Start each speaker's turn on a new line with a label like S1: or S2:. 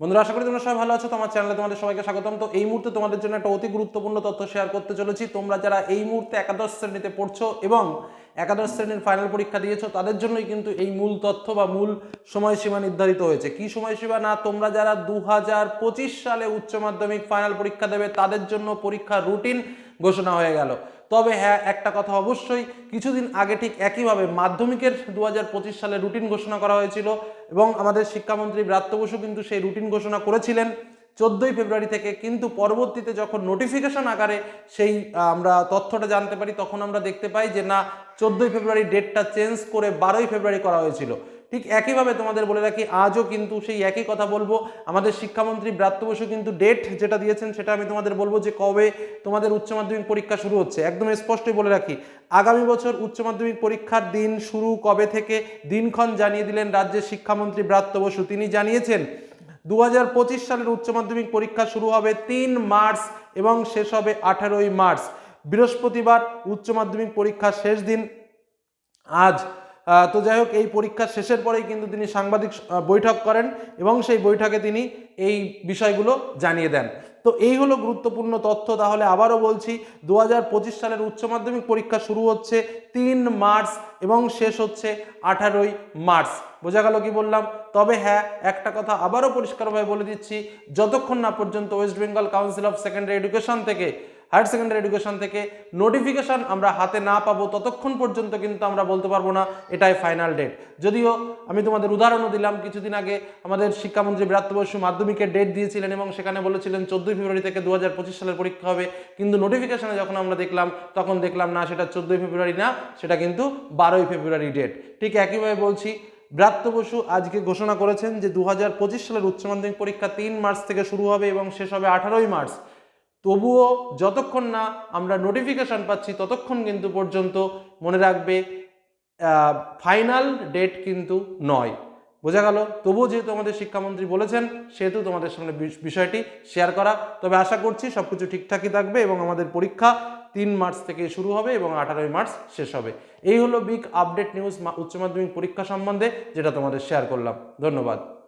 S1: বন্ধুরা, আশা করি তোমরা সবাই ভালো আছো। তোমার চ্যানেলে তোমাদের সবাইকে স্বাগতম। তো এই মুহূর্তে তোমাদের জন্য একটা অতি গুরুত্বপূর্ণ তথ্য শেয়ার করতে চলেছি। তোমরা যারা এই মুহূর্তে একাদশ শ্রেণীতে পড়ছো এবং একাদশ শ্রেণির ফাইনাল পরীক্ষা দিয়েছ, তাদের জন্যই কিন্তু এই মূল তথ্য বা মূল সময়সীমা নির্ধারিত হয়েছে। কি সময়সীমা? না, তোমরা যারা দু হাজার পঁচিশ সালে উচ্চ মাধ্যমিক ফাইনাল পরীক্ষা দেবে, তাদের জন্য পরীক্ষার রুটিন ঘোষণা হয়ে গেল। তবে হ্যাঁ একটা কথা অবশ্যই, কিছুদিন আগে ঠিক একইভাবে মাধ্যমিকের দু হাজার পঁচিশ সালে রুটিন ঘোষণা করা হয়েছিল। এবং আমাদের শিক্ষামন্ত্রী ব্রাত্য বসু কিন্তু সেই রুটিন ঘোষণা করেছিলেন চোদ্দোই ফেব্রুয়ারি থেকে। কিন্তু পরবর্তীতে যখন নোটিফিকেশন আকারে সেই আমরা তথ্যটা জানতে পারি, তখন আমরা দেখতে পাই যে না, চোদ্দই ফেব্রুয়ারি ডেটটা চেঞ্জ করে বারোই ফেব্রুয়ারি করা হয়েছিল। ঠিক একইভাবে তোমাদের বলে রাখি, আজও কিন্তু সেই একই কথা বলব। আমাদের শিক্ষামন্ত্রী ব্রাত্য বসু কিন্তু ডেট যেটা দিয়েছেন, সেটা আমি তোমাদের বলব যে কবে তোমাদের উচ্চ মাধ্যমিক পরীক্ষা শুরু হচ্ছে। একদম স্পষ্টই বলে রাখি, আগামী বছর উচ্চ মাধ্যমিক পরীক্ষার দিন শুরু কবে থেকে দিনক্ষণ জানিয়ে দিলেন রাজ্যের শিক্ষামন্ত্রী ব্রাত্য বসু। তিনি জানিয়েছেন দু হাজার পঁচিশ সালের উচ্চ মাধ্যমিক পরীক্ষা শুরু হবে তিন মার্চ এবং শেষ হবে আঠারোই মার্চ। বৃহস্পতিবার উচ্চ মাধ্যমিক পরীক্ষার শেষ দিন। আজ তো যাই হোক, এই পরীক্ষার শেষের পরেই কিন্তু তিনি সাংবাদিক বৈঠক করেন এবং সেই বৈঠকে তিনি এই বিষয়গুলো জানিয়ে দেন। তো এই হলো গুরুত্বপূর্ণ তথ্য। তাহলে আবারও বলছি দু হাজার পঁচিশ সালের উচ্চ মাধ্যমিক পরীক্ষা শুরু হচ্ছে তিন মার্চ এবং শেষ হচ্ছে আঠারোই মার্চ। বোঝা গেল কি বললাম? তবে হ্যাঁ একটা কথা আবারও পরিষ্কারভাবে বলে দিচ্ছি, যতক্ষণ না পর্যন্ত West Bengal Council of Secondary Education থেকে হায়ার সেকেন্ডারি এডুকেশন থেকে নোটিফিকেশন আমরা হাতে না পাবো, ততক্ষণ পর্যন্ত কিন্তু আমরা বলতে পারব না, এটাই ফাইনাল ডেট। যদিও আমি তোমাদের উদাহরণও দিলাম, কিছুদিন আগে আমাদের শিক্ষামন্ত্রী বিরাট বসু মাধ্যমিকের ডেট দিয়েছিলেন এবং সেখানে বলেছিলেন চোদ্দোই ফেব্রুয়ারি থেকে দু হাজার পঁচিশ সালের পরীক্ষা হবে, কিন্তু নোটিফিকেশনে যখন আমরা দেখলাম, তখন দেখলাম না, সেটা চোদ্দোই ফেব্রুয়ারি না, সেটা কিন্তু বারোই ফেব্রুয়ারি ডেট। ঠিক একইভাবে বলছি ব্রাত্য বসু আজকে ঘোষণা করেছেন যে দু হাজার পঁচিশ সালের উচ্চ মাধ্যমিক পরীক্ষা তিন মার্চ থেকে শুরু হবে এবং শেষ হবে আঠারোই মার্চ। তবুও যতক্ষণ না আমরা নোটিফিকেশন পাচ্ছি, ততক্ষণ কিন্তু পর্যন্ত মনে রাখবে ফাইনাল ডেট কিন্তু নয়। বোঝা গেল? তবুও যেহেতু আমাদের শিক্ষামন্ত্রী বলেছেন, সেহেতু তোমাদের সামনে বিষ- বিষয়টি শেয়ার করা। তবে আশা করছি সব কিছু ঠিকঠাকই থাকবে এবং আমাদের পরীক্ষা তিন মার্চ থেকে শুরু হবে এবং আঠারোই মার্চ শেষ হবে। এই হলো বিগ আপডেট নিউজ উচ্চ মাধ্যমিক পরীক্ষা সম্বন্ধে, যেটা তোমাদের শেয়ার করলাম। ধন্যবাদ।